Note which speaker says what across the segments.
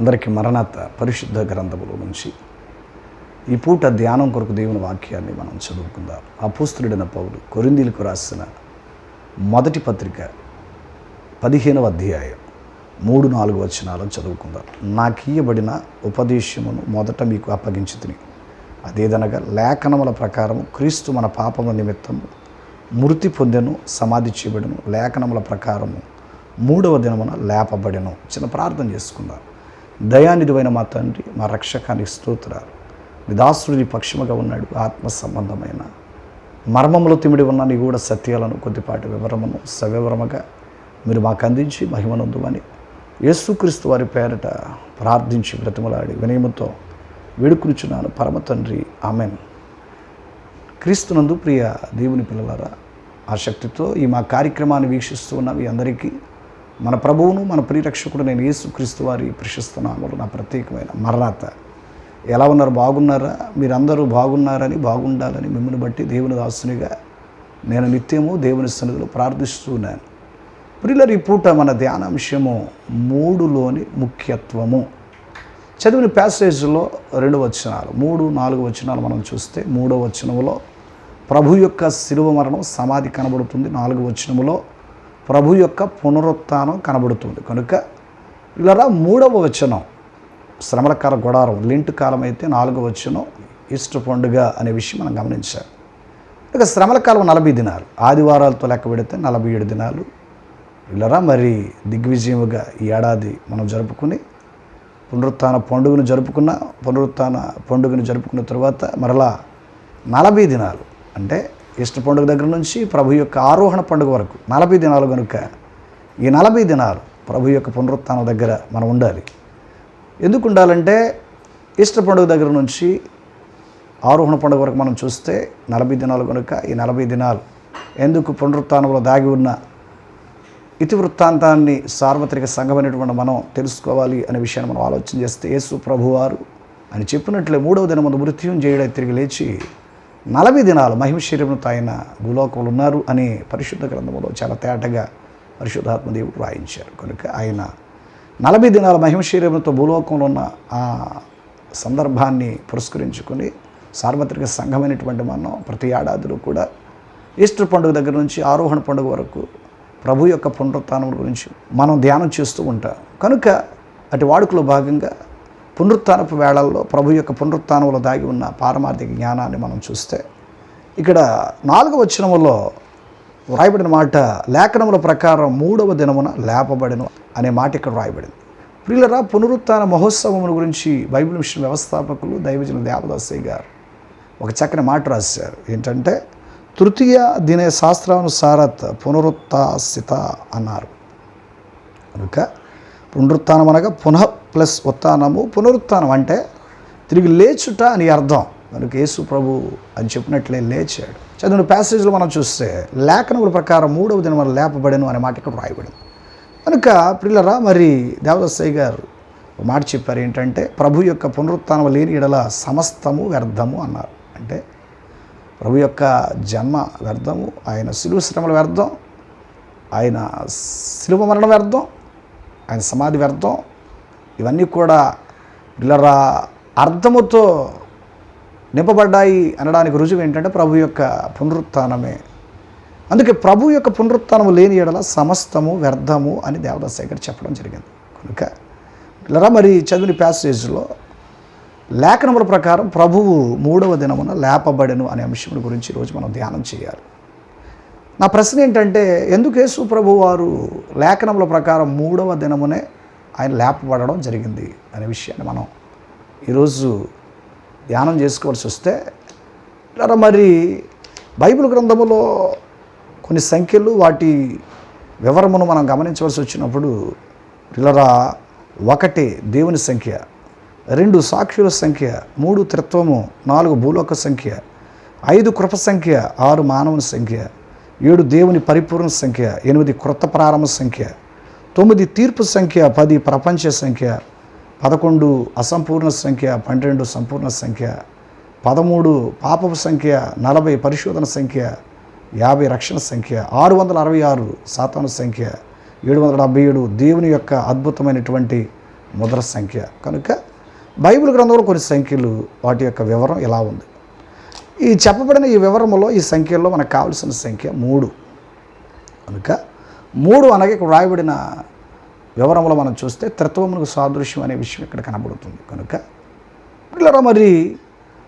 Speaker 1: అందరికీ మరణాత పరిశుద్ధ గ్రంథముల నుంచి ఈ పూట ధ్యానం కొరకు దేవుని వాక్యాన్ని మనం చదువుకుందాం. అపూస్తుడైన పౌలు కొరిందీలకు రాసిన మొదటి పత్రిక పదిహేనవ అధ్యాయం మూడు నాలుగు వచనాలను చదువుకుందాం. నాకీయబడిన ఉపదేశమును మొదట మీకు అప్పగించి తిని అదేదనగా లేఖనముల ప్రకారం క్రీస్తు మన పాపముల నిమిత్తం మృతి పొందెను సమాధి చేయబడను లేఖనముల ప్రకారము మూడవ దినమున లేపబడెను చిన్న ప్రార్థన చేసుకుందాం. దయానిధివైన మా తండ్రి మా రక్షకానికి స్తోత్రాలు. విదాసుడి పక్షముగా ఉన్నాడు ఆత్మ సంబంధమైన. మర్మములు తిమిడి ఉన్న నీ కూడా సత్యాలను కొద్దిపాటి వివరమును సవివరముగా మీరు మాకు అందించి మహిమనందుమని యేసుక్రీస్తు వారి పేరట ప్రార్థించి బ్రతిమలాడి వినయముతో వేడుకునిచున్నాను. పరమ తండ్రి ఆమెన్. క్రీస్తునందు ప్రియ దేవుని పిల్లలారా ఆ శక్తితో ఈ మా కార్యక్రమాన్ని వీక్షిస్తూ ఉన్న మీ అందరికీ మన ప్రభువును మన ప్రియరక్షకుడు నేను యేసుక్రీస్తు వారి ప్రశస్తనామలు నా ప్రత్యేకమైన మరణాత ఎలా ఉన్నారు? బాగున్నారా? మీరందరూ బాగున్నారని బాగుండాలని మిమ్మల్ని బట్టి దేవుని దాసునిగా నేను నిత్యము దేవుని సన్నిధిలో ప్రార్థిస్తున్నాను ప్రియులర్ ఈ పూట మన ధ్యానాంశము మూడులోని ముఖ్యత్వము. చదివిన ప్యాసేజ్లో రెండు వచనాలు మూడు నాలుగు వచనాలు మనం చూస్తే మూడో వచనములో ప్రభు యొక్క శిలువ మరణం సమాధి కనబడుతుంది. నాలుగు వచనములో ప్రభు యొక్క పునరుత్నం కనబడుతుంది. కనుక ఇలా మూడవ వచనం శ్రమల కాల గొడారం లింట్ కాలం అయితే నాలుగవ వచనం ఈస్టర్ పండుగ అనే విషయం మనం గమనించాం ఇక శ్రమల కాలం నలభై దినాలు ఆదివారాలతో లెక్క పెడితే నలభై ఏడు దినాలు. ఇల్లరా మరి దిగ్విజయముగా ఈ ఏడాది మనం జరుపుకుని పునరుత్న పండుగను జరుపుకున్న పునరుత్న పండుగను జరుపుకున్న తర్వాత మరలా నలభై దినాలు అంటే ఇష్ట పండుగ దగ్గర నుంచి ప్రభు యొక్క ఆరోహణ పండుగ వరకు నలభై దినాలు కనుక ఈ నలభై దినాలు ప్రభు యొక్క పునరుత్థానం దగ్గర మనం ఉండాలి. ఎందుకు ఉండాలంటే ఇష్ట పండుగ దగ్గర నుంచి ఆరోహణ పండుగ వరకు మనం చూస్తే నలభై దినాలు కనుక ఈ నలభై దినాలు ఎందుకు పునరుత్థానంలో దాగి ఉన్న ఇతివృత్తాంతాన్ని సార్వత్రిక సంఘమైనటువంటి మనం తెలుసుకోవాలి అనే విషయాన్ని మనం ఆలోచన చేస్తే యేసు ప్రభువారు అని చెప్పినట్లే మూడవ దినం మృత్యుం చేయడం తిరిగి లేచి నలభై దినాలు మహిమశరీరంతో ఆయన భూలోకంలో ఉన్నారు అని పరిశుద్ధ గ్రంథంలో చాలా తేటగా పరిశుద్ధాత్మదేవుడు రాయించారు. కనుక ఆయన నలభై దినాల మహిమశరీరంతో భూలోకంలో ఉన్న ఆ సందర్భాన్ని పురస్కరించుకొని సార్వత్రిక సంఘమైనటువంటి మనం ప్రతి ఏడాదిలో కూడా ఈస్టర్ పండుగ దగ్గర నుంచి ఆరోహణ పండుగ వరకు ప్రభు యొక్క పునరుత్నం గురించి మనం ధ్యానం చేస్తూ ఉంటాం. కనుక అటు వాడుకలో భాగంగా పునరుత్నపు వేళల్లో ప్రభు యొక్క పునరుత్నంలో దాగి ఉన్న పారమార్థిక జ్ఞానాన్ని మనం చూస్తే ఇక్కడ నాలుగవ వచనములో వ్రాయబడిన మాట లేఖనముల ప్రకారం మూడవ దినమున లేపబడిన అనే మాట ఇక్కడ వ్రాయబడింది. ప్రియులరా పునరుత్న మహోత్సవం గురించి బైబిల్ మిషన్ వ్యవస్థాపకులు దైవజన దేవదాసయ్య గారు ఒక చక్కని మాట రాశారు. ఏంటంటే తృతీయ దినే శాస్త్రానుసారత్ పునరుత్సిత అన్నారు. కనుక పునరుత్నం అనగా పునః ప్లస్ ఉత్థానము పునరుత్నం అంటే తిరిగి లేచుట అని అర్థం. మనకు యేసు ప్రభు అని చెప్పినట్లే లేచాడు. చదివిన ప్యాసేజ్లో మనం చూస్తే లేఖనముల ప్రకారం మూడవ దినం మనం లేపబడను అనే మాట ఇక్కడ రాయబడింది కనుక పిల్లరా మరి దేవదස්සయ్య గారు ఒక మాట చెప్పారు ఏంటంటే ప్రభు యొక్క పునరుత్నం లేని ఎడల సమస్తము వ్యర్థము అన్నారు. అంటే ప్రభు యొక్క జన్మ వ్యర్థము ఆయన శిలువ శ్రమల వ్యర్థం ఆయన శిలువ మరణం వ్యర్థం ఆయన సమాధి వ్యర్థం. ఇవన్నీ కూడా ఇలా అర్థముతో నింపబడ్డాయి అనడానికి రుజువు ఏంటంటే ప్రభు యొక్క పునరుత్నమే. అందుకే ప్రభు యొక్క పునరుత్నము లేని ఎడల సమస్తము వ్యర్థము అని దేవదాస్ చెప్పడం జరిగింది. కనుక ఇలా మరి చదివిన ప్యాసేజ్లో లేఖనముల ప్రకారం ప్రభువు మూడవ దినమున లేపబడెను అనే అంశం గురించి ఈరోజు మనం ధ్యానం చేయాలి. నా ప్రశ్న ఏంటంటే ఎందుకు యేసు ప్రభు వారు లేఖనముల ప్రకారం మూడవ దినమునే ఆయన లేపబడడం జరిగింది అనే విషయాన్ని మనం ఈరోజు ధ్యానం చేసుకోవాల్సి వస్తే మరి బైబిల్ గ్రంథములో కొన్ని సంఖ్యలు వాటి వివరమును మనం గమనించవలసి వచ్చినప్పుడు పిల్లరా ఒకటి దేవుని సంఖ్య రెండు సాక్షుల సంఖ్య మూడు త్రిత్వము నాలుగు భూలోక సంఖ్య ఐదు కృప సంఖ్య ఆరు మానవుని సంఖ్య ఏడు దేవుని పరిపూర్ణ సంఖ్య ఎనిమిది కృత ప్రారంభ సంఖ్య తొమ్మిది తీర్పు సంఖ్య పది ప్రపంచ సంఖ్య పదకొండు అసంపూర్ణ సంఖ్య పన్నెండు సంపూర్ణ సంఖ్య పదమూడు పాపపు సంఖ్య నలభై పరిశోధన సంఖ్య యాభై రక్షణ సంఖ్య ఆరు వందల అరవై ఆరు సాతాను సంఖ్య ఏడు వందల డెబ్బై ఏడు దేవుని యొక్క అద్భుతమైనటువంటి ముద్ర సంఖ్య. కనుక బైబిల్ గ్రంథంలో కొన్ని సంఖ్యలు వాటి యొక్క వివరం ఇలా ఉంది. ఈ చెప్పబడిన ఈ వివరములో ఈ సంఖ్యలో మనకు కావలసిన సంఖ్య మూడు. కనుక మూడు అనగా ఇక్కడ రాయబడిన వివరములు మనం చూస్తే త్రిత్వమునకు సాదృశ్యం అనే విషయం ఇక్కడ కనబడుతుంది. కనుక పిల్లరా మరి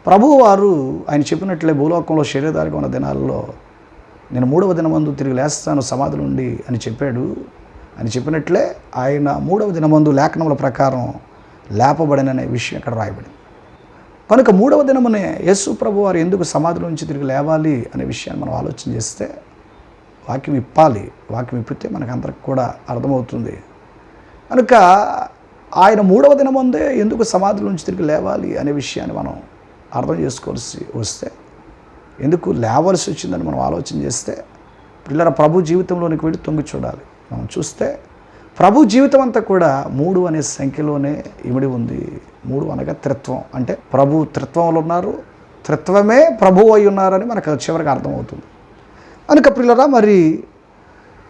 Speaker 1: ప్రభువారు ఆయన చెప్పినట్లే భూలోకంలో శరీరధారిగా ఉన్న దినాల్లో నేను మూడవ దినమందు తిరిగి లేస్తాను సమాధి నుండి అని చెప్పాడు. అని చెప్పినట్లే ఆయన మూడవ దినమందు లేఖనముల ప్రకారం లేపబడిన అనే విషయం ఇక్కడ రాయబడింది. కనుక మూడవ దినమునే యేసు ప్రభు వారు ఎందుకు సమాధి నుంచి తిరిగి లేవాలి అనే విషయాన్ని మనం ఆలోచన చేస్తే వాక్యం ఇప్పాలి వాక్యం ఇప్పితే మనకు అందరికి కూడా అర్థమవుతుంది. కనుక ఆయన మూడవ దినముందే ఎందుకు సమాధి నుంచి తిరిగి లేవాలి అనే విషయాన్ని మనం అర్థం చేసుకోవాల్సి వస్తే ఎందుకు లేవలసి వచ్చిందని మనం ఆలోచన చేస్తే పిల్లల ప్రభు జీవితంలోనికి వెళ్ళి తొంగి చూడాలి. మనం చూస్తే ప్రభు జీవితం అంతా కూడా మూడు అనే సంఖ్యలోనే ఇమిడి ఉంది. మూడు అనగా త్రిత్వం. అంటే ప్రభు త్రిత్వంలో ఉన్నారు. త్రిత్వమే ప్రభు అయి ఉన్నారని మనకు చివరికి అర్థమవుతుంది. అనుక పిల్లరా మరి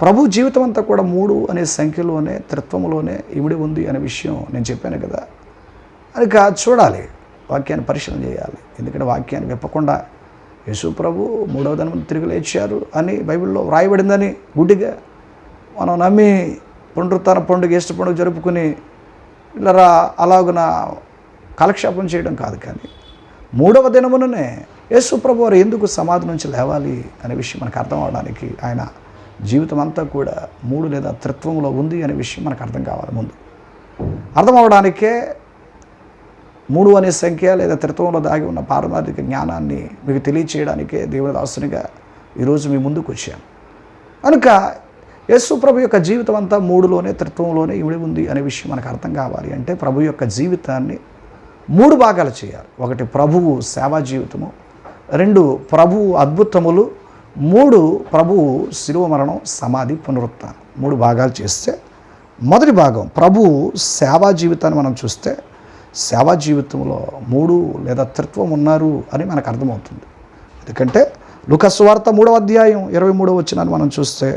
Speaker 1: ప్రభు జీవితం అంతా కూడా మూడు అనే సంఖ్యలోనే త్రిత్వంలోనే ఇమిడి ఉంది అనే విషయం నేను చెప్పాను కదా. కనుక చూడాలి వాక్యాన్ని పరిశీలన చేయాలి. ఎందుకంటే వాక్యాన్ని విప్పకుండా యేసు ప్రభు మూడవ దినం తిరిగి లేచారు అని బైబిల్లో వ్రాయబడిందని గుడ్డిగా మనం నమ్మి పునరుత్న పండుగ ఇష్ట పండుగ జరుపుకుని ఇలా అలాగున కాలక్షేపం చేయడం కాదు కానీ మూడవ దినముననే యేసు ప్రభు వారు ఎందుకు సమాధి నుంచి లేవాలి అనే విషయం మనకు అర్థం అవడానికి ఆయన జీవితం అంతా కూడా మూడు లేదా త్రిత్వంలో ఉంది అనే విషయం మనకు అర్థం కావాలి ముందు. అర్థం అవడానికే మూడు అనే సంఖ్య లేదా త్రిత్వంలో దాగి ఉన్న పారమార్థిక జ్ఞానాన్ని మీకు తెలియచేయడానికే దేవుని దాసునిగా ఈరోజు మీ ముందుకు వచ్చాను కనుక యేసు ప్రభు యొక్క జీవితం అంతా మూడులోనే త్రిత్వంలోనే ఇమిడి ఉంది అనే విషయం మనకు అర్థం కావాలి అంటే ప్రభు యొక్క జీవితాన్ని మూడు భాగాలు చేయాలి. ఒకటి ప్రభువు సేవా జీవితము రెండు ప్రభువు అద్భుతములు మూడు ప్రభువు శిలువ మరణం సమాధి పునరుత్నం మూడు భాగాలు చేస్తే మొదటి భాగం ప్రభువు సేవా జీవితాన్ని మనం చూస్తే సేవా జీవితంలో మూడు లేదా త్రిత్వం ఉన్నారు అని మనకు అర్థమవుతుంది. ఎందుకంటే లుకస్వార్త మూడవ అధ్యాయం ఇరవై మూడవ వచ్చినాన్ని మనం చూస్తే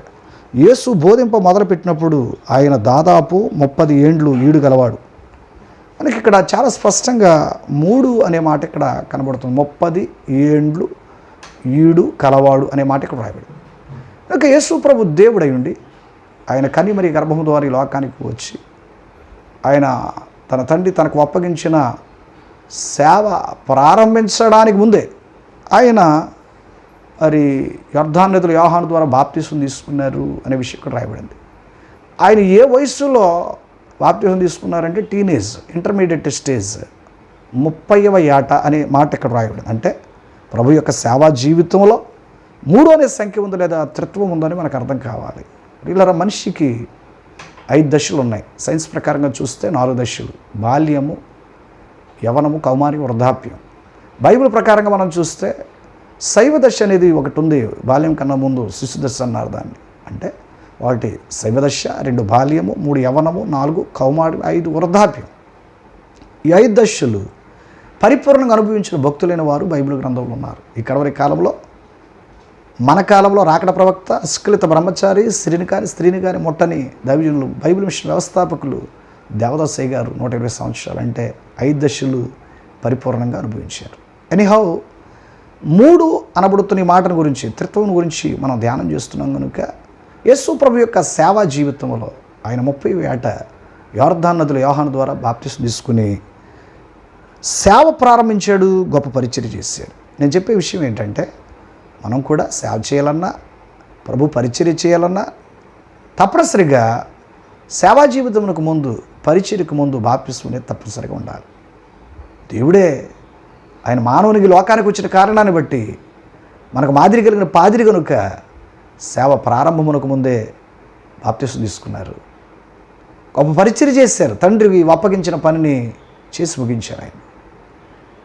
Speaker 1: యేసు బోధింప మొదలుపెట్టినప్పుడు ఆయన దాదాపు ముప్పది ఏండ్లు ఈడు గలవాడు. మనకి ఇక్కడ చాలా స్పష్టంగా మూడు అనే మాట ఇక్కడ కనబడుతుంది. ముప్పది ఏండ్లు ఈడు కలవాడు అనే మాట ఇక్కడ రాయబడింది కనుక యేసు ప్రభు దేవుడై ఉండి ఆయన కని మరి గర్భం ద్వారా ఈ లోకానికి వచ్చి ఆయన తన తండ్రి తనకు అప్పగించిన సేవ ప్రారంభించడానికి ముందే ఆయన మరి యొర్ధాన్ యోహాను ద్వారా బాప్తీసం తీసుకున్నారు అనే విషయం ఇక్కడ రాయబడింది. ఆయన ఏ వయసులో బాప్తీసం తీసుకున్నారంటే టీనేజ్ ఇంటర్మీడియట్ స్టేజ్ ముప్పైవ ఏట అనే మాట ఇక్కడ రాయబడింది. అంటే ప్రభు యొక్క సేవా జీవితంలో మూడు అనే సంఖ్య ఉంది లేదా త్రిత్వం ఉందని మనకు అర్థం కావాలి. ఇలా మనిషికి ఐదు దశలు ఉన్నాయి. సైన్స్ ప్రకారంగా చూస్తే నాలుగు దశలు. బాల్యము యవనము కౌమారి వృద్ధాప్యం. బైబిల్ ప్రకారంగా మనం చూస్తే శైవ దశ అనేది ఒకటి ఉంది బాల్యం కన్నా ముందు శిశుదశ అన్నారు దాన్ని. అంటే వాటి శైవ దశ రెండు బాల్యము మూడు యవనము నాలుగు కౌమారి ఐదు వృద్ధాప్యం. ఈ ఐదు దశలు పరిపూర్ణంగా అనుభవించిన భక్తులైన వారు బైబిల్ గ్రంథంలో ఉన్నారు. ఈ కడవరి కాలంలో మన కాలంలో రాకడ ప్రవక్త అస్కలిత బ్రహ్మచారి స్త్రీని కానీ స్త్రీని కానీ మొట్టని దైవజనులు బైబిల్ మిషన్ వ్యవస్థాపకులు దేవదాసయ్య గారు నూట ఇరవై సంవత్సరాలు. అంటే ఐదు దశలు పరిపూర్ణంగా అనుభవించారు. ఎనీహౌ మూడు అనబడుతున్న మాటను గురించి త్రిత్వం గురించి మనం ధ్యానం చేస్తున్నాం కనుక యేసు ప్రభు యొక్క సేవా జీవితంలో ఆయన ముప్పై ఏట యోర్ధాన్ నదుల యోహాను ద్వారా బాప్తిసం తీసుకుని సేవ ప్రారంభించాడు గొప్ప పరిచయం చేశాడు. నేను చెప్పే విషయం ఏంటంటే మనం కూడా సేవ చేయాలన్నా ప్రభు పరిచర్య చేయాలన్నా తప్పనిసరిగా సేవా జీవితమునకు ముందు పరిచర్యకు ముందు బాప్తిసం అనేది తప్పనిసరిగా ఉండాలి. దేవుడే ఆయన మానవునికి లోకానికి వచ్చిన కారణాన్ని బట్టి మనకు మాదిరి కలిగిన పాదిరి కనుక సేవ ప్రారంభమునకు ముందే బాప్తిసం తీసుకున్నారు. గొప్ప పరిచయం చేశారు. తండ్రికి అప్పగించిన పనిని చేసి ముగించారు ఆయన.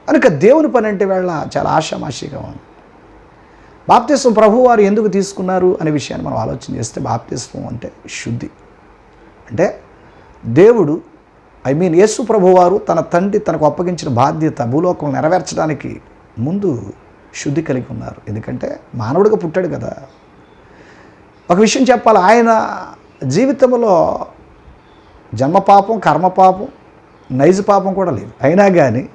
Speaker 1: కనుక దేవుని పని అంటే వేళ చాలా ఆశామాషిగా ఉంది. బాప్తిస్వం ప్రభువారు ఎందుకు తీసుకున్నారు అనే విషయాన్ని మనం ఆలోచన చేస్తే బాప్తిస్వం అంటే శుద్ధి. అంటే దేవుడు ఐ మీన్ యేసు ప్రభువారు తన తండ్రి తనకు అప్పగించిన బాధ్యత భూలోకం నెరవేర్చడానికి ముందు శుద్ధి కలిగి ఉన్నారు. ఎందుకంటే మానవుడిగా పుట్టాడు కదా. ఒక విషయం చెప్పాలి. ఆయన జీవితంలో జన్మ పాపం కర్మ పాపం నైజ పాపం కూడా లేదు. అయినా కానీ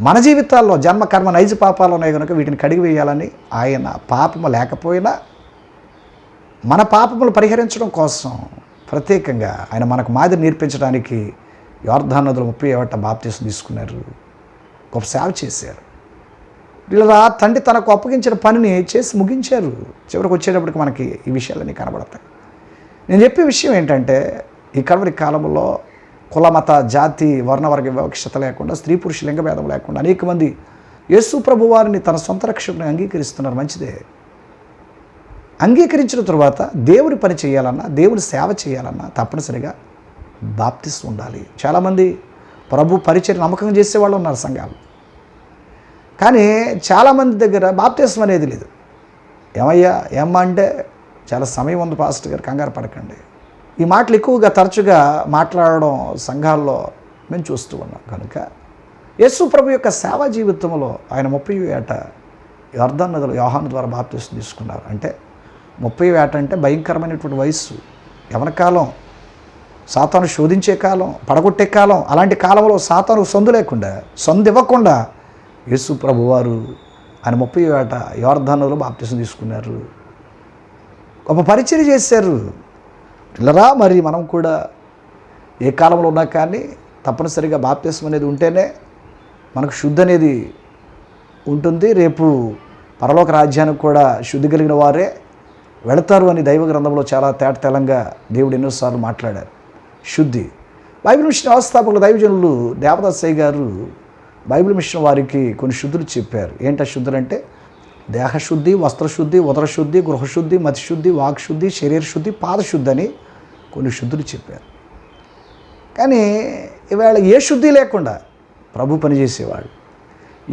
Speaker 1: మన జీవితాల్లో జన్మ కర్మ నైజ పాపాలు ఉన్నాయి కనుక వీటిని కడిగి వేయాలని ఆయన పాపము లేకపోయినా మన పాపములు పరిహరించడం కోసం ప్రత్యేకంగా ఆయన మనకు మాదిరి నేర్పించడానికి యోర్ధాన్ నదులు ముప్పై ఏవట బాప్తీసు తీసుకున్నారు. గొప్ప సేవ చేశారు. వీళ్ళ తండ్రి తనకు అప్పగించిన పనిని చేసి ముగించారు. చివరికి వచ్చేటప్పటికి మనకి ఈ విషయాలన్నీ కనబడతాయి. నేను చెప్పే విషయం ఏంటంటే ఈ కడవరి కాలంలో కుల మత జాతి వర్ణవర్గ వివక్షత లేకుండా స్త్రీ పురుష లింగ భేదం లేకుండా అనేక మంది యేసు ప్రభు వారిని తన సొంత రక్షకుని అంగీకరిస్తున్నారు మంచిదే. అంగీకరించిన తర్వాత దేవుని పని చేయాలన్నా దేవుడి సేవ చేయాలన్నా తప్పనిసరిగా బాప్తిస్ ఉండాలి. చాలామంది ప్రభు పరిచయం నమ్మకం చేసేవాళ్ళు ఉన్నారు సంఘాలు. కానీ చాలామంది దగ్గర బాప్తిసం అనేది లేదు. ఏమయ్యా ఏమ్మా అంటే చాలా సమయం ఉంది పాస్టర్ గారు కంగారు పడకండి. ఈ మాటలు ఎక్కువగా తరచుగా మాట్లాడడం సంఘాల్లో మేము చూస్తూ ఉన్నాం. కనుక యేసు ప్రభు యొక్క సేవా జీవితంలో ఆయన ముప్పై ఏట అర్ధం నదులు యోహాను ద్వారా బాప్తిసం తీసుకున్నారు. అంటే ముప్పై ఏట అంటే భయంకరమైనటువంటి వయస్సు. యవన కాలం సాతాను శోధించే కాలం పడగొట్టే కాలం అలాంటి కాలంలో సాతాను సందు లేకుండా సందు ఇవ్వకుండా యేసు ప్రభువారు ఆయన ముప్పై ఏట యోర్ధనులు బాప్తిసం తీసుకున్నారు. గొప్ప పరిచయం చేశారు. పిల్లరా మరి మనం కూడా ఏ కాలంలో ఉన్నా కానీ తప్పనిసరిగా బాప్తిసం అనేది ఉంటేనే మనకు శుద్ధి అనేది ఉంటుంది. రేపు పరలోక రాజ్యానికి కూడా శుద్ధి కలిగిన వారే వెళతారు అని దైవ గ్రంథంలో చాలా తేట తెలంగా దేవుడు ఎన్నోసార్లు మాట్లాడారు. శుద్ధి. బైబిల్ మిషన్ వ్యవస్థాపకులు దైవజనులు దేవదాసయ్య గారు బైబిల్ మిషన్ వారికి కొన్ని శుద్ధులు చెప్పారు. ఏంటా శుద్ధులు అంటే దేహశుద్ధి వస్త్రశుద్ధి ఉదరశుద్ధి గృహశుద్ధి మతిశుద్ధి వాక్శుద్ధి శరీర శుద్ధి పాదశుద్ధి అని కొన్ని శుద్ధులు చెప్పారు. కానీ ఇవాళ ఏ శుద్ధి లేకుండా ప్రభు పనిచేసేవాళ్ళు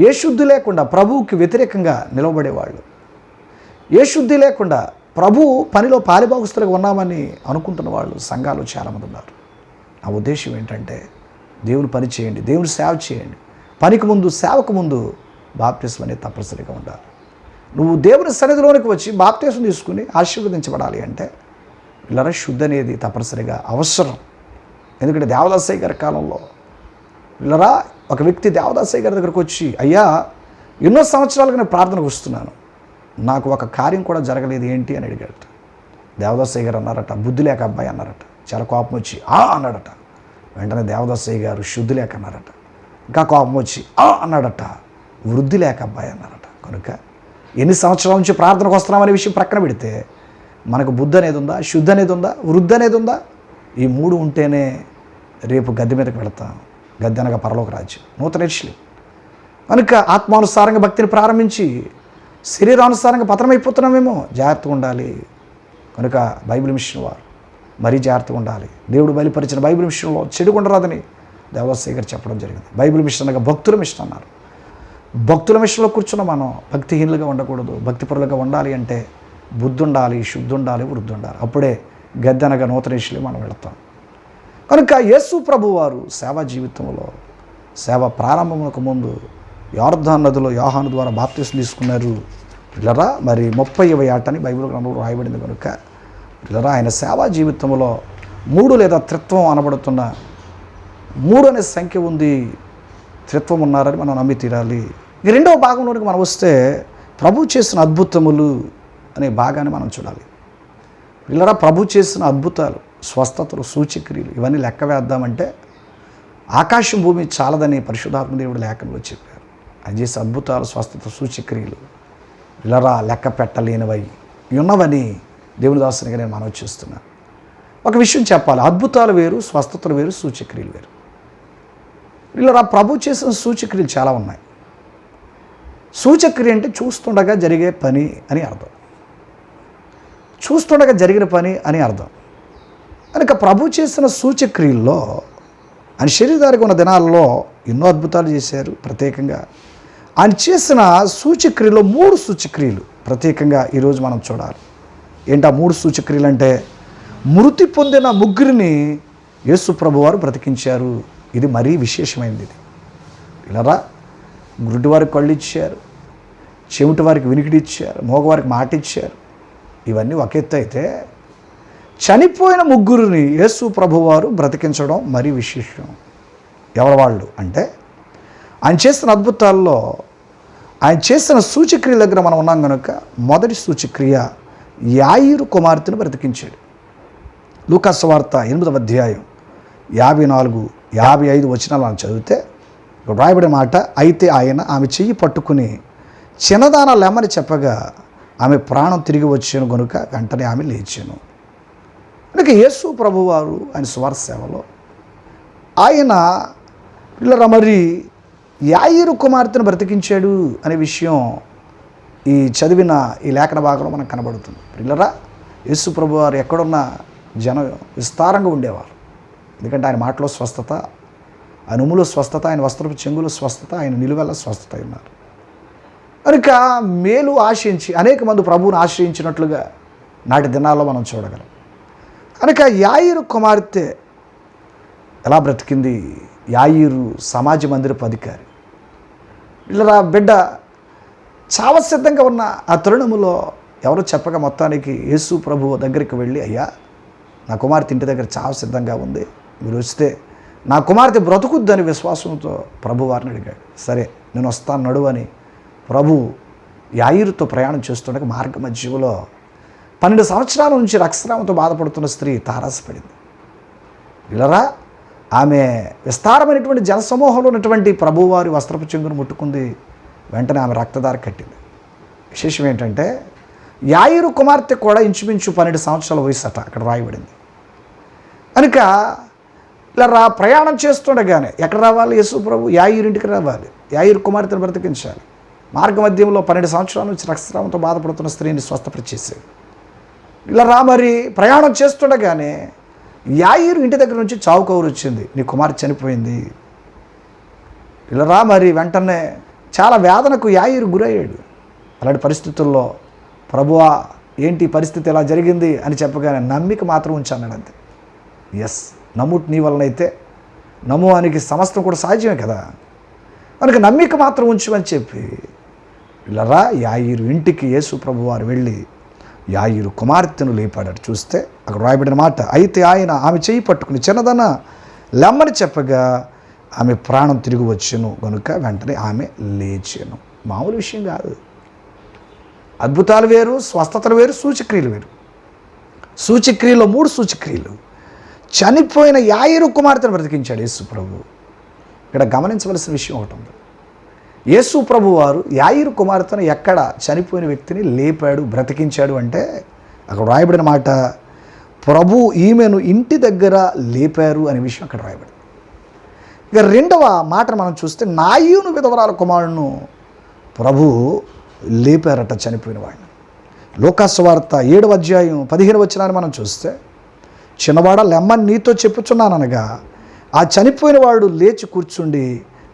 Speaker 1: ఏ శుద్ధి లేకుండా ప్రభువుకి వ్యతిరేకంగా నిలబడేవాళ్ళు? ఏ శుద్ధి లేకుండా ప్రభు పనిలో పాలిభాగస్తులుగా ఉన్నామని అనుకుంటున్న వాళ్ళు సంఘాలు చాలామంది ఉన్నారు. నా ఉద్దేశం ఏంటంటే దేవుని పని చేయండి దేవుని సేవ చేయండి. పనికి ముందు సేవకు ముందు బాప్టిజం అనేది తప్పనిసరిగా ఉండాలి. నువ్వు దేవుని సన్నిధిలోనికి వచ్చి బాప్తిజం తీసుకుని ఆశీర్వదించబడాలి అంటే పిల్లల శుద్ధి అనేది తప్పనిసరిగా అవసరం. ఎందుకంటే దేవదాసయ్య గారి కాలంలో పిల్లరా ఒక వ్యక్తి దేవదాసయ్య గారి దగ్గరకు వచ్చి అయ్యా ఎన్నో సంవత్సరాలుగా నేను ప్రార్థనకు వస్తున్నాను. నాకు ఒక కార్యం కూడా జరగలేదు ఏంటి? అని అడిగాడట. దేవదాసయ్య గారు అన్నారట బుద్ధి లేక అబ్బాయి అన్నారట. చాలా కోపం వచ్చి ఆ! అన్నాడట. వెంటనే దేవదాసయ్య గారు శుద్ధి లేక అన్నారట. ఇంకా కోపం వచ్చి ఆ! అన్నాడట. వృద్ధి లేక అబ్బాయి అన్నారట. కనుక ఎన్ని సంవత్సరాల నుంచి ప్రార్థనకు వస్తున్నామనే విషయం ప్రక్కన పెడితే మనకు బుద్ధి అనేది ఉందా శుద్ధి అనేది ఉందా వృద్ధి అనేది ఉందా? ఈ మూడు ఉంటేనే రేపు గద్దె మీదకి వెళతాం. గద్దె అనగా పరలోక రాజ్యం. నూతన ఇష్లు కనుక ఆత్మానుసారంగా భక్తిని ప్రారంభించి శరీరానుసారంగా పతనమైపోతున్నామేమో జాగ్రత్తగా ఉండాలి. కనుక బైబిల్ మిషన్ వారు మరీ జాగ్రత్తగా ఉండాలి. దేవుడు బయలుపరిచిన బైబిల్ మిషన్లో చెడు ఉండరాదని దేవదాసయ్య గారు చెప్పడం జరిగింది. బైబిల్ మిషన్ అనగా భక్తుల మిషన్ అన్నారు. భక్తుల మిషన్లో కూర్చున్న మనం. భక్తిహీనులుగా ఉండకూడదు. భక్తిపరులుగా ఉండాలి అంటే బుద్ధి ఉండాలి శుద్ధి ఉండాలి వృద్ధి ఉండాలి అప్పుడే గద్దెనగా అనగా ఇష్లే మనం వెళతాం. కనుక యేసు ప్రభు వారు సేవా జీవితంలో సేవ ప్రారంభమునకు ముందు యార్ధాన్ నదిలో యోహాను ద్వారా బాప్తీసులు తీసుకున్నారు. పిల్లరా మరి ముప్పై ఆటని బైబిల్ గ్రంథంలో రాయబడింది కనుక పిల్లరా ఆయన సేవా జీవితంలో మూడు లేదా త్రిత్వం అనబడుతున్న మూడు అనే సంఖ్య ఉంది. త్రిత్వం ఉన్నారని మనం నమ్మి తీరాలి. ఈ రెండవ భాగంలోనికి మనం వస్తే ప్రభు చేసిన అద్భుతములు అనే భాగాన్ని మనం చూడాలి. పిల్లరా ప్రభు చేసిన అద్భుతాలు స్వస్థతలు సూచక్రియలు ఇవన్నీ లెక్క వేద్దామంటే ఆకాశం భూమి చాలదని పరిశుధాత్మ దేవుడు లేఖనంలో చెప్పారు. ఆయన చేసే అద్భుతాలు స్వస్థత సూచక్రియలు పిల్లరా లెక్క పెట్టలేనివై ఉన్నవని దేవుని దాసునిగా నేను మనవి చేస్తున్నాను ఒక విషయం చెప్పాలి. అద్భుతాలు వేరు స్వస్థతలు వేరు సూచక్రియలు వేరు. వీళ్ళరా ప్రభు చేసిన సూచక్రియలు చాలా ఉన్నాయి. సూచక్రియ అంటే చూస్తుండగా జరిగే పని అని అర్థం. చూస్తుండగా జరిగిన పని అని అర్థం. కనుక ప్రభు చేసిన సూచక్రియల్లో ఆయన శరీరానికి ఉన్న దినాల్లో ఎన్నో అద్భుతాలు చేశారు ప్రత్యేకంగా. ఆయన చేసిన సూచక్రియలో మూడు సూచక్రియలు ప్రత్యేకంగా ఈరోజు మనం చూడాలి. ఏంటి ఆ మూడు సూచక్రియలు అంటే మృతి పొందిన ముగ్గురిని యేసు ప్రభువారు బ్రతికించారు. ఇది మరీ విశేషమైనది ఇది. ఇలారా గుడ్డి వారికి కళ్ళు ఇచ్చారు. చెవిటి వారికి వినికిడి ఇచ్చారు. మోగవారికి మాట ఇచ్చారు. ఇవన్నీ ఒక ఎత్తు అయితే చనిపోయిన ముగ్గురిని యేసు ప్రభువారు బ్రతికించడం మరీ విశేషం. ఎవరి వాళ్ళు? అంటే ఆయన చేసిన అద్భుతాల్లో ఆయన చేసిన సూచక్రియ దగ్గర మనం ఉన్నాం కనుక మొదటి సూచక్రియ యాయిరు కుమార్తెను బ్రతికించాడు. లూకాస్ వార్త ఎనిమిదవ అధ్యాయం యాభై నాలుగు యాభై ఐదు వచనాలను చదివితే రాయబడిన మాట అయితే ఆయన ఆమె చెయ్యి పట్టుకుని చిన్నదాన లెమ్మని చెప్పగా ఆమె ప్రాణం తిరిగి వచ్చాను కనుక వెంటనే ఆమె లేచాను. కనుక యేసు ప్రభువారు ఆయన స్వార్థ సేవలో ఆయన పిల్లరా మరి యాయిరు కుమార్తెను బ్రతికించాడు అనే విషయం ఈ చదివిన ఈ లేఖన భాగంలో మనకు కనబడుతుంది. పిల్లరా యేసు ప్రభు వారు ఎక్కడున్న జనం విస్తారంగా ఉండేవారు. ఎందుకంటే ఆయన మాటలో స్వస్థత ఆయన ఉమ్ములో స్వస్థత ఆయన వస్త్రపు చెంగులో స్వస్థత ఆయన నిలువెల్ల స్వస్థత ఉన్నారు. కనుక మేలు ఆశించి అనేక మంది ప్రభువును ఆశ్రయించినట్లుగా నాటి దినాల్లో మనం చూడగలం. కనుక యాయిరు కుమార్తె ఎలా బ్రతికింది? యాయిరు సమాజ మందిరపు అధికారి. ఇలా బిడ్డ చావసిద్ధంగా ఉన్న ఆ తరుణములో ఎవరు చెప్పక మొత్తానికి యేసు ప్రభు దగ్గరికి వెళ్ళి అయ్యా నా కుమార్తె ఇంటి దగ్గర చావ సిద్ధంగా ఉంది. మీరు వస్తే నా కుమార్తె బ్రతుకుద్దని విశ్వాసంతో ప్రభు వారిని అడిగాడు. సరే నేను వస్తాను నడు అని ప్రభు యాయిరుతో ప్రయాణం చేస్తుండగా మార్గ మధ్యలో పన్నెండు సంవత్సరాల నుంచి రక్తస్రావంతో బాధపడుతున్న స్త్రీ తారాసపడింది. ఇలరా ఆమె విస్తారమైనటువంటి జనసమూహంలో ఉన్నటువంటి ప్రభువారి వస్త్రపు చెంగును ముట్టుకుంది. వెంటనే ఆమె రక్తదార కట్టింది. విశేషం ఏంటంటే యాయిరు కుమార్తె కూడా ఇంచుమించు పన్నెండు సంవత్సరాల వయసు అట అక్కడ రాయబడింది. కనుక ఇలా రా ప్రయాణం చేస్తుండగానే ఎక్కడ రావాలి యేసు ప్రభు? యాయిరు ఇంటికి రావాలి. యాయిరు కుమార్తెను బ్రతికించాలి. మార్గ మధ్యంలో పన్నెండు సంవత్సరాల నుంచి రక్తస్రావంతో బాధపడుతున్న స్త్రీని స్వస్థపరిచేసేది ఇలా రా మరి ప్రయాణం చేస్తుండగానే యాయిరు ఇంటి దగ్గర నుంచి చావు కౌరు వచ్చింది. నీ కుమార్తె చనిపోయింది. ఇలా రా మరి వెంటనే చాలా వేదనకు యాయిరు గురయ్యాడు. అలాంటి పరిస్థితుల్లో ప్రభువా ఏంటి పరిస్థితి ఎలా జరిగింది? అని చెప్పగానే నమ్మిక మాత్రం ఉంచాను అంతే ఎస్ నమ్ముట్ నీ వలనైతే నమ్మువానికి సమస్తం కూడా సాధ్యమే కదా. మనకి నమ్మిక మాత్రం ఉంచమని చెప్పి ఇలా యాయిరు ఇంటికి యేసు ప్రభు వారు వెళ్ళి యాయిరు కుమార్తెను లేపాడాడు చూస్తే అక్కడ రాయబడిన మాట అయితే ఆయన ఆమె చేయి పట్టుకుని చిన్నదన లెమ్మని చెప్పగా ఆమె ప్రాణం తిరిగి వచ్చాను కనుక వెంటనే ఆమె లేచాను. మామూలు విషయం కాదు. అద్భుతాలు వేరు స్వస్థతలు వేరు సూచక్రియలు వేరు. సూచక్రియలో మూడు సూచక్రియలు. చనిపోయిన యాయిరు కుమార్తెను బ్రతికించాడు యేసు ప్రభు. ఇక్కడ గమనించవలసిన విషయం ఒకటి ఉంది. యేసు ప్రభు వారు యాయిరు కుమార్తెను ఎక్కడ చనిపోయిన వ్యక్తిని లేపాడు బ్రతికించాడు అంటే అక్కడ రాయబడిన మాట ప్రభు ఈమెను ఇంటి దగ్గర లేపారు అనే విషయం అక్కడ రాయబడింది ఇక రెండవ మాట మనం చూస్తే నాయును విధవరాల కుమారుడును ప్రభు లేపారట చనిపోయిన వాడిని. లోకాసువార్త ఏడవ అధ్యాయం పదిహేను వచ్చినాన్ని మనం చూస్తే చిన్నవాడ లెమ్మని నీతో చెప్పుచున్నాననగా ఆ చనిపోయిన వాడు లేచి కూర్చుండి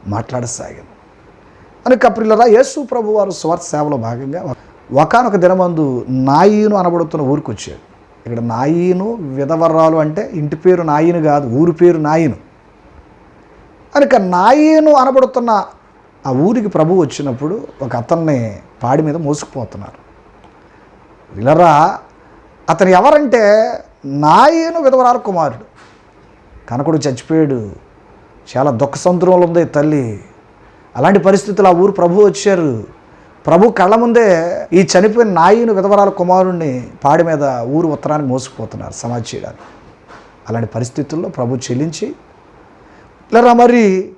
Speaker 1: మాట్లాడసాగాను అని కప్రిలరా యేసు ప్రభు వారు స్వార్థ సేవలో భాగంగా ఒకనొక దినమందు నాయీను అనబడుతున్న ఊరికి వచ్చాడు ఇక్కడ నాయీను విధవరాలు అంటే ఇంటి పేరు నాయీను కాదు ఊరి పేరు నాయీను. కనుక నాయీను అనబడుతున్న ఆ ఊరికి ప్రభు వచ్చినప్పుడు ఒక అతన్ని పాడి మీద మోసుకుపోతున్నారు. విలరా అతను ఎవరంటే నాయను విధవరాల కుమారుడు. కనకుడు చచ్చిపోయాడు. చాలా దుఃఖ సముద్రంలో ఉంది తల్లి. అలాంటి పరిస్థితులు ఆ ఊరు ప్రభు వచ్చారు. ప్రభు కళ్ళ ముందే ఈ చనిపోయిన నాయుని విధవరాల కుమారుణ్ణి పాడి మీద ఊరు ఉత్తరానికి మోసుకుపోతున్నారు సమాజ్ చేయడానికి. అలాంటి పరిస్థితుల్లో ప్రభు చెల్లించి లేరా మరి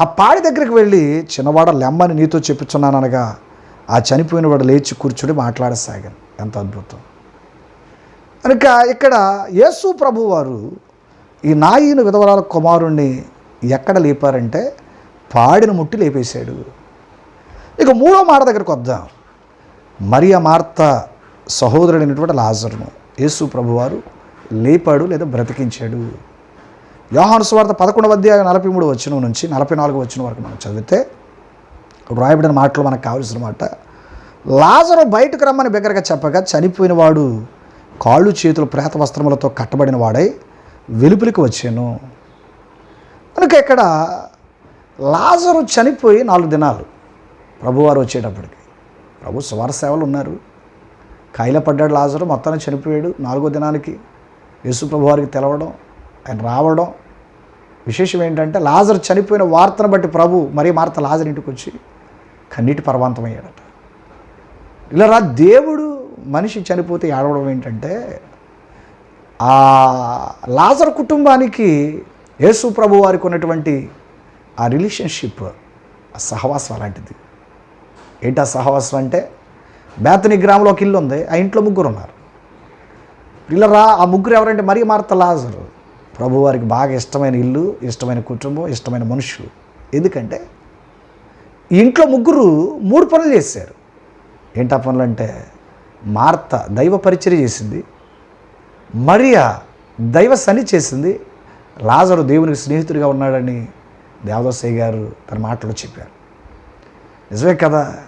Speaker 1: ఆ పాడి దగ్గరికి వెళ్ళి చిన్నవాడ లెమ్మని నీతో చెప్పుచున్నాను అనగా ఆ చనిపోయిన వాడు లేచి కూర్చుని మాట్లాడసాగాను. ఎంత అద్భుతం. కనుక ఇక్కడ యేసు ప్రభు వారు ఈ నాయీను విధవరాల కుమారుణ్ణి ఎక్కడ లేపారంటే పాడిన ముట్టి లేపేశాడు. ఇక మూడో మాట దగ్గరకు వద్దాం. మరియ మార్త సహోదరుడైనటువంటి లాజరును. యేసు ప్రభువారు లేపాడు లేదా బ్రతికించాడు. యోహాను సువార్త పదకొండవ అధ్యాయం నలభై మూడు వచ్చిన నుంచి నలభై నాలుగు వచ్చిన వరకు మనం చదివితే రాయబడిన మాటలు మనకు కావలసిన మాట లాజరు బయటకు రమ్మని బిగ్గరగా చెప్పగా చనిపోయిన వాడు కాళ్ళు చేతులు ప్రేత వస్త్రములతో కట్టబడిన వాడై వెలుపులికి వచ్చాను. కనుక ఇక్కడ లాజరు చనిపోయి నాలుగు దినాలు ప్రభువారు వచ్చేటప్పటికి. ప్రభు సువార సేవలు ఉన్నారు. కాయిల పడ్డాడు లాజరు మొత్తాన్ని చనిపోయాడు నాలుగో దినానికి. యేసు ప్రభువారికి తెలవడం ఆయన రావడం. విశేషం ఏంటంటే లాజర్ చనిపోయిన వార్తను బట్టి ప్రభు మరీ మార్త లాజర్ ఇంటికి వచ్చి కన్నీటి పర్వాంతమయ్యాడట ఇలా రా దేవుడు మనిషి చనిపోతే ఏడవడం ఏంటంటే ఆ లాజర్ కుటుంబానికి యేసు ప్రభు వారికి ఉన్నటువంటి ఆ రిలేషన్షిప్ ఆ సహవాసం అలాంటిది. ఏంటి ఆ సహవాసం అంటే బేతని గ్రామంలో ఒక ఇల్లు ఉంది ఆ ఇంట్లో ముగ్గురు ఉన్నారు. పిల్లరా ఆ ముగ్గురు ఎవరంటే మరీ మార్త లాజరు. ప్రభువారికి బాగా ఇష్టమైన ఇల్లు ఇష్టమైన కుటుంబం ఇష్టమైన మనుషులు. ఎందుకంటే ఇంట్లో ముగ్గురు మూడు పనులు చేశారు. ఏంటా పనులు అంటే మార్త దైవ పరిచర్య చేసింది మరియా దైవ సని చేసింది లాజరు దేవునికి స్నేహితుడిగా ఉన్నాడని దేవదాసయ్య గారు తన మాటలో చెప్పారు. నిజమే కదా?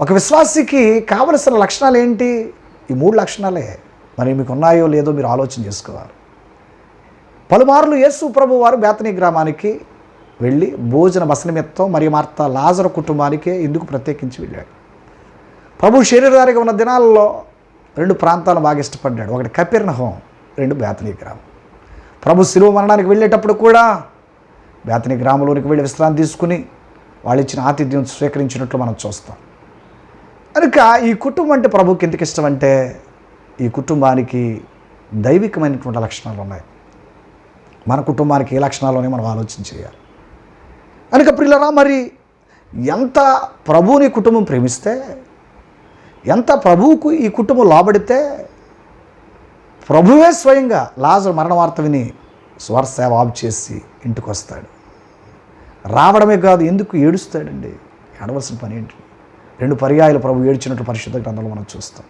Speaker 1: ఒక విశ్వాసికి కావలసిన లక్షణాలు ఏంటి? ఈ మూడు లక్షణాలే. మరి మీకు ఉన్నాయో లేదో మీరు ఆలోచన చేసుకోవాలి. పలుమార్లు యేసు ప్రభు వారు బేతనీ గ్రామానికి వెళ్ళి భోజన వసనమిత్తం మరియు మార్త లాజర కుటుంబానికే ఎందుకు ప్రత్యేకించి వెళ్ళాడు. ప్రభు శరీరధారిగా ఉన్న దినాల్లో రెండు ప్రాంతాలు బాగా ఇష్టపడ్డాడు. ఒకటి కపిర్నహం రెండు బేతనీ గ్రామం. ప్రభు శిలువ మరణానికి వెళ్ళేటప్పుడు కూడా బేతనీ గ్రామంలోనికి వెళ్ళి విశ్రాంతి తీసుకుని వాళ్ళు ఇచ్చిన ఆతిథ్యం స్వీకరించినట్లు మనం చూస్తాం. కనుక ఈ కుటుంబం అంటే ప్రభుకి ఎందుకు ఇష్టం అంటే ఈ కుటుంబానికి దైవికమైనటువంటి లక్షణాలు ఉన్నాయి. మన కుటుంబానికి ఏ లక్షణాలని మనం ఆలోచన చేయాలి. కనుక ప్రిల్లరా మరి ఎంత ప్రభువుని కుటుంబం ప్రేమిస్తే ఎంత ప్రభువుకు ఈ కుటుంబం లోబడితే ప్రభువే స్వయంగా లాజర్ మరణ వార్త విని స్వర సేవ ఆఫ్ చేసి ఇంటికి వస్తాడు రావడమే కాదు ఎందుకు ఏడుస్తాడండి? ఏడవలసిన పని ఏంటి? రెండు పర్యాయాలు ప్రభు ఏడ్చినట్టు పరిశుద్ధ గ్రంథంలో మనం చూస్తాం.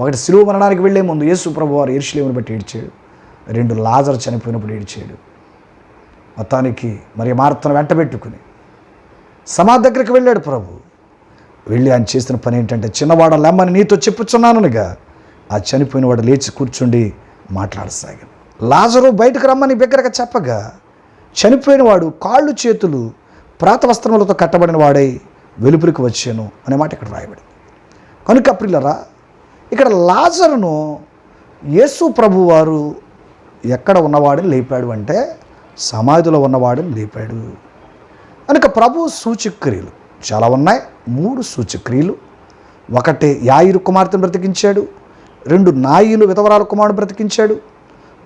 Speaker 1: ఒకటి సిలువ మరణానికి వెళ్ళే ముందు యేసు ప్రభు వారు ఎరుషులేముని బట్టి ఏడ్చాడు. రెండు లాజర్ చనిపోయినప్పుడు ఏడిచాడు. మొత్తానికి మరి మార్తను వెంటబెట్టుకుని సమాధి దగ్గరికి వెళ్ళాడు ప్రభు. వెళ్ళి ఆయన చేసిన పని ఏంటంటే చిన్నవాడ లెమ్మని నీతో చెప్పుచున్నానుగా ఆ చనిపోయిన వాడు లేచి కూర్చుండి మాట్లాడసాగాను లాజరు బయటకు రమ్మని బిగ్గరగా చెప్పగా చనిపోయినవాడు కాళ్ళు చేతులు ప్రాత వస్త్రములతో కట్టబడిన వాడై వెలుపురికి వచ్చాను అనే మాట ఇక్కడ రాయబడింది. కనుక ప్రిల్లరా ఇక్కడ లాజరును యేసు ప్రభువారు ఎక్కడ ఉన్నవాడిని లేపాడు అంటే సమాధిలో ఉన్నవాడిని లేపాడు. కనుక ప్రభు సూచక్రియలు చాలా ఉన్నాయి. మూడు సూచక్రియలు. ఒకటి యాయిరు కుమార్తెను బ్రతికించాడు. రెండు నాయిలు విధవరాల కుమారుడు బ్రతికించాడు.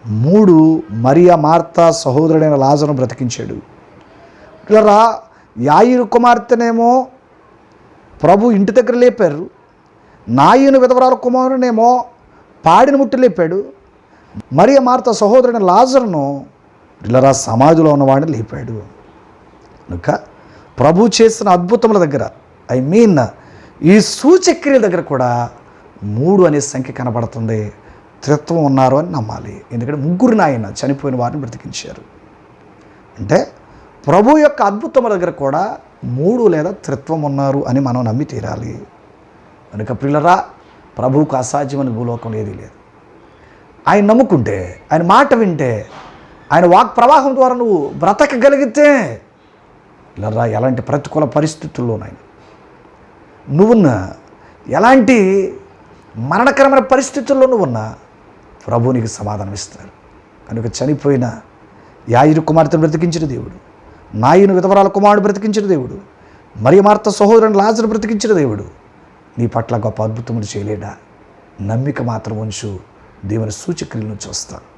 Speaker 1: మూడు మరియా మార్తా సహోదరుడైన లాజను బ్రతికించాడు. ఇలా యాయిరు కుమార్తెనేమో ప్రభు ఇంటి దగ్గర లేపారు. నాయుని విధవరాల కుమారునేమో పాడిని ముట్టి లేపాడు. మరియ మార్త సహోదరుని లాజరును ఇల్లరా సమాధిలో ఉన్నవాడిని లేపాడు. కనుక ప్రభు చేసిన అద్భుతముల దగ్గర ఐ మీన్ ఈ సూచక్రియల దగ్గర కూడా మూడు అనే సంఖ్య కనబడుతుంది. త్రిత్వం ఉన్నారు అని నమ్మాలి. ఎందుకంటే ముగ్గురిని ఆయన చనిపోయిన వారిని బ్రతికించారు. అంటే ప్రభు యొక్క అద్భుతముల దగ్గర కూడా మూడు లేదా త్రిత్వం ఉన్నారు అని మనం నమ్మి తీరాలి. కనుక పిల్లరా ప్రభువుకు అసాధ్యమని భూలోకం ఏది లేదు. ఆయన నమ్ముకుంటే ఆయన మాట వింటే ఆయన వాక్ ప్రవాహం ద్వారా నువ్వు బ్రతకగలిగితే లర్రా ఎలాంటి ప్రతికూల పరిస్థితుల్లోనైనా. నువ్వున్న ఎలాంటి మరణకరమైన పరిస్థితుల్లో నువ్వున్నా ప్రభు నీకు సమాధానం ఇస్తారు. కనుక చనిపోయిన యాయుడు కుమార్తెను బ్రతికించిన దేవుడు నాయుని విధవరాల కుమారుడు బ్రతికించిన దేవుడు మరి మార్త సహోదరుని లాజరు బ్రతికించిన దేవుడు నీ పట్ల గొప్ప అద్భుతములు చేయలేడా? నమ్మిక మాత్రం ఉంచు. దేవుని సూచక్రియలను చూస్తాను.